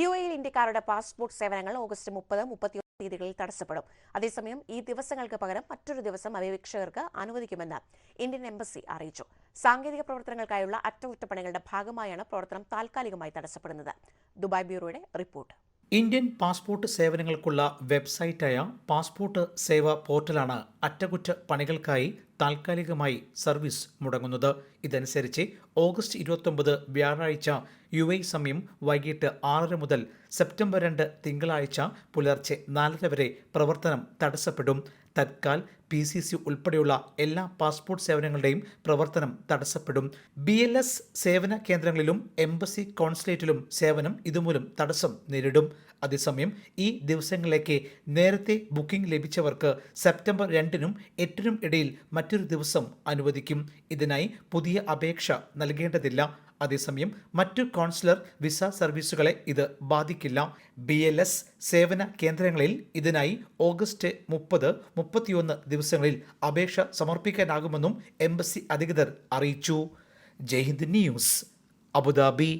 U എയിൽ ഇന്ത്യക്കാരുടെ passport സേവനങ്ങൾ ഓഗസ്റ്റ് മുപ്പത് മുപ്പത്തിയൊന്ന് തീയതികളിൽ തടസ്സപ്പെടും. അതേസമയം ഈ ദിവസങ്ങൾക്ക് പകരം മറ്റൊരു ദിവസം അപേക്ഷകർക്ക് അനുവദിക്കുമെന്ന് ഇന്ത്യൻ എംബസി അറിയിച്ചു. സാങ്കേതിക പ്രവർത്തനങ്ങൾക്കായുള്ള അറ്റകുറ്റപ്പണികളുടെ ഭാഗമായാണ് പ്രവർത്തനം താൽക്കാലികമായി തടസ്സപ്പെടുന്നത്. ദുബായ് ബ്യൂറോയുടെ റിപ്പോർട്ട്. ഇന്ത്യൻ പാസ്പോർട്ട് സേവനങ്ങൾക്കുള്ള വെബ്സൈറ്റായ പാസ്പോർട്ട് സേവ പോർട്ടലാണ് അറ്റകുറ്റ പണികൾക്കായി താൽക്കാലികമായി സർവീസ് മുടങ്ങുന്നത്. ഇതനുസരിച്ച് ഓഗസ്റ്റ് ഇരുപത്തൊമ്പത് വ്യാഴാഴ്ച യു എ സമയം വൈകിട്ട് ആറര മുതൽ സെപ്റ്റംബർ രണ്ട് തിങ്കളാഴ്ച പുലർച്ചെ നാലര വരെ പ്രവർത്തനം തടസ്സപ്പെടും. തത്കാൽ പി സി സി ഉൾപ്പെടെയുള്ള എല്ലാ പാസ്പോർട്ട് സേവനങ്ങളുടെയും പ്രവർത്തനം തടസ്സപ്പെടും. ബി എൽ എസ് സേവന കേന്ദ്രങ്ങളിലും എംബസി കോൺസുലേറ്റിലും സേവനം ഇതുമൂലം തടസ്സം നേരിടും. അതേസമയം ഈ ദിവസങ്ങളിലേക്ക് നേരത്തെ ബുക്കിംഗ് ലഭിച്ചവർക്ക് സെപ്റ്റംബർ രണ്ടിനും എട്ടിനും ഇടയിൽ മറ്റൊരു ദിവസം അനുവദിക്കും. ഇതിനായി പുതിയ അപേക്ഷ നൽകേണ്ടതില്ല. അതേസമയം മറ്റു കോൺസുലർ വിസ സർവീസുകളെ ഇത് ബാധിക്കില്ല. ബി എൽ എസ് സേവന കേന്ദ്രങ്ങളിൽ ഇതിനായി ഓഗസ്റ്റ് മുപ്പത് മുപ്പത്തിയൊന്ന് ദിവസങ്ങളിൽ അപേക്ഷ സമർപ്പിക്കാനാകുമെന്നും എംബസി അധികൃതർ അറിയിച്ചു. Jaihind news Abu Dhabi.